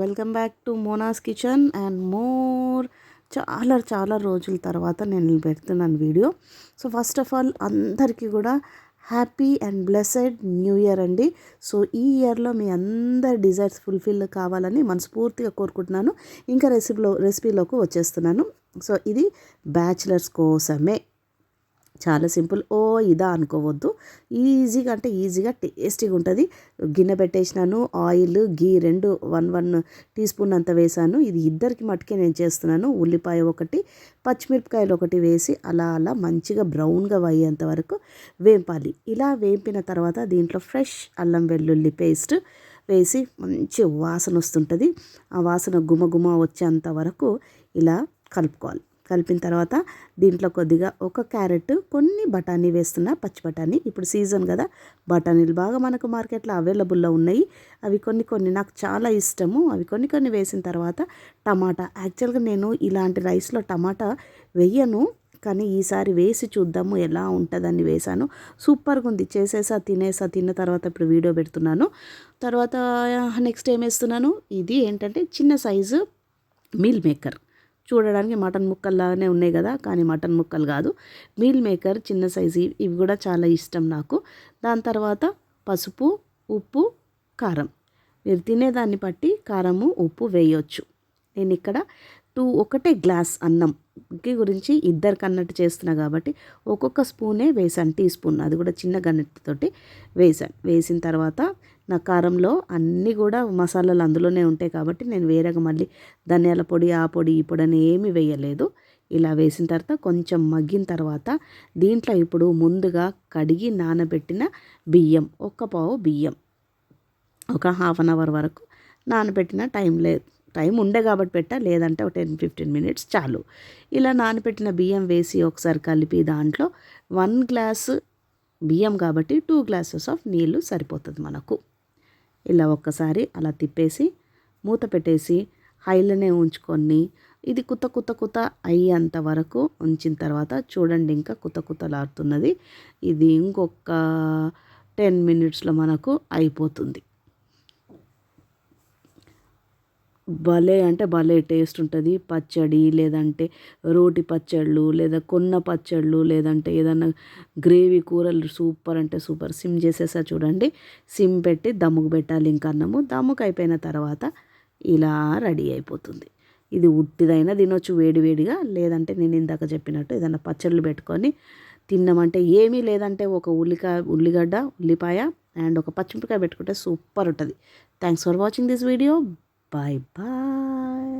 Welcome back to Mona's kitchen and more చాలా చాలా రోజుల తర్వాత నేను పెడుతున్నాను video. So first of all అందరికీ కూడా happy and blessed new year అండి. సో ఈ ఇయర్లో మీ అందరి డిజైర్స్ ఫుల్ఫిల్ కావాలని మనస్ఫూర్తిగా కోరుకుంటున్నాను. ఇంకా రెసిపీలో రెసిపీలోకి వచ్చేస్తున్నాను. సో ఇది బ్యాచిలర్స్ కోసమే. చాలా సింపుల్. ఓ ఇదా అనుకోవద్దు. ఈజీగా అంటే ఈజీగా టేస్టీగా ఉంటుంది. గిన్నె పెట్టేసినాను ఆయిల్ గీ రెండు వన్ వన్ టీ స్పూన్ అంత వేసాను. ఇది ఇద్దరికి మట్టుకే నేను చేస్తున్నాను. ఉల్లిపాయ ఒకటి పచ్చిమిరపకాయలు ఒకటి వేసి అలా అలా మంచిగా బ్రౌన్గా అయ్యేంత వరకు వేపాలి. ఇలా వేపిన తర్వాత దీంట్లో ఫ్రెష్ అల్లం వెల్లుల్లి పేస్ట్ వేసి మంచి వాసన వస్తుంటుంది. ఆ వాసన గుమగుమ వచ్చేంత వరకు ఇలా కలుపుకోవాలి. కలిపిన తర్వాత దీంట్లో కొద్దిగా ఒక క్యారెట్ కొన్ని బఠానీ వేస్తున్నా పచ్చి బఠానీ. ఇప్పుడు సీజన్ కదా బఠానీలు బాగా మనకు మార్కెట్లో అవైలబుల్లో ఉన్నాయి. అవి కొన్ని కొన్ని నాకు చాలా ఇష్టము. అవి కొన్ని కొన్ని వేసిన తర్వాత టమాటా. యాక్చువల్గా నేను ఇలాంటి రైస్లో టమాటా వెయ్యను కానీ ఈసారి వేసి చూద్దాము ఎలా ఉంటుందని వేశాను. సూపర్గా ఉంది. చేసేసా తినేసా తిన్న తర్వాత ఇప్పుడు వీడియో పెడుతున్నాను. తర్వాత నెక్స్ట్ ఏం వేస్తున్నాను? ఇది ఏంటంటే చిన్న సైజు మీల్ మేకర్. చూడడానికి మటన్ ముక్కల్లాగానే ఉన్నాయి కదా కానీ మటన్ ముక్కలు కాదు. మీల్ మేకర్ చిన్న సైజు ఇవి కూడా చాలా ఇష్టం నాకు. దాని తర్వాత పసుపు ఉప్పు కారం. మీరు తినేదాన్ని బట్టి కారము ఉప్పు వేయొచ్చు. నేను ఇక్కడ టూ ఒకటే గ్లాస్ అన్నం గురించి ఇద్దరికి అన్నట్టు చేస్తున్నా కాబట్టి ఒక్కొక్క స్పూనే వేసాను టీ స్పూన్. అది కూడా చిన్న గన్నెతోటి వేసాను వేసిన తర్వాత నా కారంలో అన్నీ కూడా మసాలాలు అందులోనే ఉంటాయి కాబట్టి నేను వేరేగా మళ్ళీ ధనియాల పొడి ఆ పొడి ఈ పొడి అని ఏమీ వేయలేదు. ఇలా వేసిన తర్వాత కొంచెం మగ్గిన తర్వాత దీంట్లో ఇప్పుడు ముందుగా కడిగి నానబెట్టిన బియ్యం ఒక్క పావు బియ్యం ఒక హాఫ్ అన్ అవర్ వరకు నానబెట్టిన టైం లేదు. టైం ఉండే కాబట్టి పెట్టా లేదంటే ఒక టెన్ ఫిఫ్టీన్ మినిట్స్ చాలు. ఇలా నానబెట్టిన బియ్యం వేసి ఒకసారి కలిపి దాంట్లో వన్ గ్లాస్ బియ్యం కాబట్టి టూ గ్లాసెస్ ఆఫ్ నీళ్ళు సరిపోతుంది మనకు. ఇలా ఒక్కసారి అలా తిప్పేసి మూత పెట్టేసి హైలోనే ఉంచుకొని ఇది కుత కుత కుత అయ్యేంత వరకు ఉంచిన తర్వాత చూడండి ఇంకా కుత కుతలాడుతున్నది. ఇది ఇంకొక టెన్ మినిట్స్లో మనకు అయిపోతుంది. భలే అంటే భలే టేస్ట్ ఉంటుంది. పచ్చడి లేదంటే రోటి పచ్చళ్ళు లేదా కొన్న పచ్చళ్ళు లేదంటే ఏదన్నా గ్రేవీ కూరలు సూపర్ అంటే సూపర్. సిమ్ చేసేసా చూడండి. సిమ్ పెట్టి దమ్ముకు పెట్టాలి ఇంకా అన్నము. దమ్ముకు అయిపోయిన తర్వాత ఇలా రెడీ అయిపోతుంది. ఇది ఉట్టిదైనా తినొచ్చు వేడివేడిగా లేదంటే నేను ఇందాక చెప్పినట్టు ఏదైనా పచ్చళ్ళు పెట్టుకొని తిన్నామంటే ఏమీ లేదంటే ఒక ఉల్లికాయ ఉల్లిగడ్డ ఉల్లిపాయ అండ్ ఒక పచ్చిమిరపకాయ పెట్టుకుంటే సూపర్ ఉంటుంది. Thanks for watching this video Bye bye.